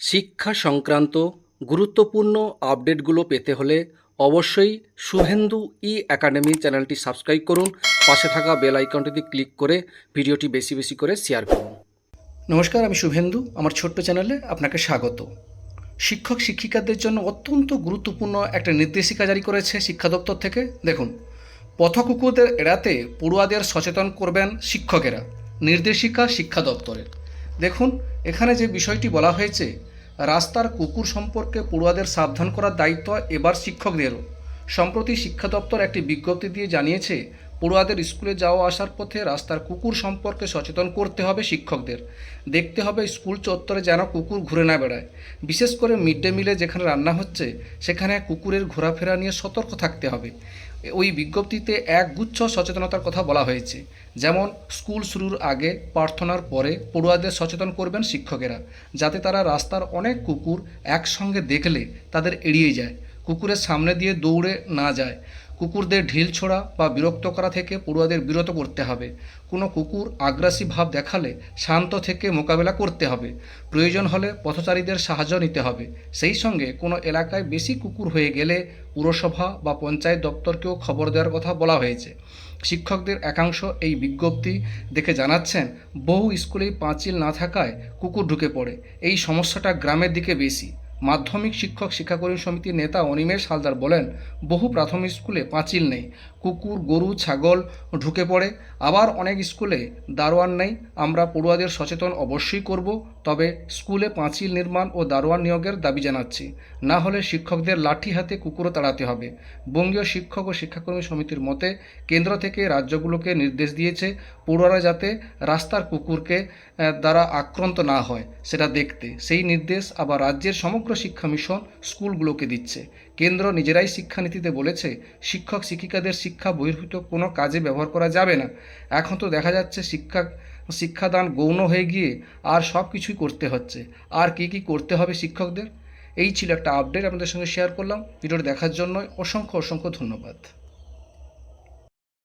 শিক্ষা সংক্রান্ত গুরুত্বপূর্ণ আপডেটগুলো পেতে হলে অবশ্যই শুভেন্দু ই একাডেমি চ্যানেলটি সাবস্ক্রাইব করুন। পাশে থাকা বেল আইকনটিতে ক্লিক করে ভিডিওটি বেশি বেশি করে শেয়ার করুন। নমস্কার, আমি শুভেন্দু। আমার ছোট্ট চ্যানেলে আপনাকে স্বাগত। শিক্ষক শিক্ষিকাদের জন্য অত্যন্ত গুরুত্বপূর্ণ একটা নির্দেশিকা জারি করেছে শিক্ষা দপ্তর থেকে। দেখুন, পথকুকুরদের এড়াতে পড়ুয়াদের সচেতন করবেন শিক্ষকেরা, নির্দেশিকা শিক্ষা দপ্তরের। দেখুন এখানে যে বিষয়টি বলা হয়েছে, রাস্তার কুকুর সম্পর্কে পড়ুয়াদের সাবধান করার দায়িত্ব এবার শিক্ষকদেরও সম্প্রতি শিক্ষা দপ্তর একটি বিজ্ঞপ্তি দিয়ে জানিয়েছে পড়ুয়াদের স্কুলে যাওয়া আসার পথে রাস্তার কুকুর সম্পর্কে সচেতন করতে হবে শিক্ষকদের। দেখতে হবে স্কুল চত্বরে যেন কুকুর ঘুরে না বেড়ায়। বিশেষ করে মিড ডে মিলে যেখানে রান্না হচ্ছে, সেখানে কুকুরের ঘোরাফেরা নিয়ে সতর্ক থাকতে হবে। ওই বিজ্ঞপ্তিতে এক গুচ্ছ সচেতনতার কথা বলা হয়েছে। যেমন, স্কুল শুরুর আগে প্রার্থনার পরে পড়ুয়াদের সচেতন করবেন শিক্ষকেরা, যাতে তারা রাস্তার অনেক কুকুর একসঙ্গে দেখলে তাদের এড়িয়ে যায়, কুকুরের সামনে দিয়ে দৌড়ে না যায়। কুকুরদের ঢিল ছোড়া বা বিরক্ত করা থেকে পড়ুয়াদের বিরত করতে হবে। কোনো কুকুর আগ্রাসী ভাব দেখালে শান্ত থেকে মোকাবেলা করতে হবে। প্রয়োজন হলে পথচারীদের সাহায্য নিতে হবে। সেই সঙ্গে কোনো এলাকায় বেশি কুকুর হয়ে গেলে পুরসভা বা পঞ্চায়েত দপ্তরকেও খবর দেওয়ার কথা বলা হয়েছে। শিক্ষকদের একাংশ এই বিজ্ঞপ্তি দেখে জানাচ্ছেন, বহু স্কুলেই পাঁচিল না থাকায় কুকুর ঢুকে পড়ে। এই সমস্যাটা গ্রামের দিকে বেশি। মাধ্যমিক শিক্ষক শিক্ষাকর্মী সমিতির নেতা অনিমেষ হালদার বলেন, বহু প্রাথমিক স্কুলে পাঁচিল নেই, কুকুর, গরু, ছাগল ঢুকে পড়ে। আবার অনেক স্কুলে দারোয়ান নেই। আমরা পড়ুয়াদের সচেতন অবশ্যই করব, তবে স্কুলে পাঁচিল নির্মাণ ও দারোয়ান নিয়োগের দাবি জানাচ্ছি। না হলে শিক্ষকদের লাঠি হাতে কুকুরও তাড়াতে হবে। বঙ্গীয় শিক্ষক ও শিক্ষাকর্মী সমিতির মতে, কেন্দ্র থেকে রাজ্যগুলোকে নির্দেশ দিয়েছে পড়ুয়ারা যাতে রাস্তার কুকুরকে দ্বারা আক্রান্ত না হয়, সেটা দেখতে। সেই নির্দেশ আবার রাজ্যের সমগ্র শিক্ষা মিশন স্কুলগুলোকে দিচ্ছে। কেন্দ্র নিজেরাই শিক্ষানীতিতে বলেছে, শিক্ষক শিক্ষিকাদের শিক্ষা বহির্ভূত কোনো কাজে ব্যবহার করা যাবে না। এখন তো দেখা যাচ্ছে শিক্ষা, শিক্ষাদান গৌণ হয়ে গিয়ে আর সব কিছুই করতে হচ্ছে। আর কি কি করতে হবে শিক্ষকদের? এই ছিল একটা আপডেট আপনাদের সঙ্গে শেয়ার করলাম। ভিডিওটি দেখার জন্য অসংখ্য অসংখ্য ধন্যবাদ।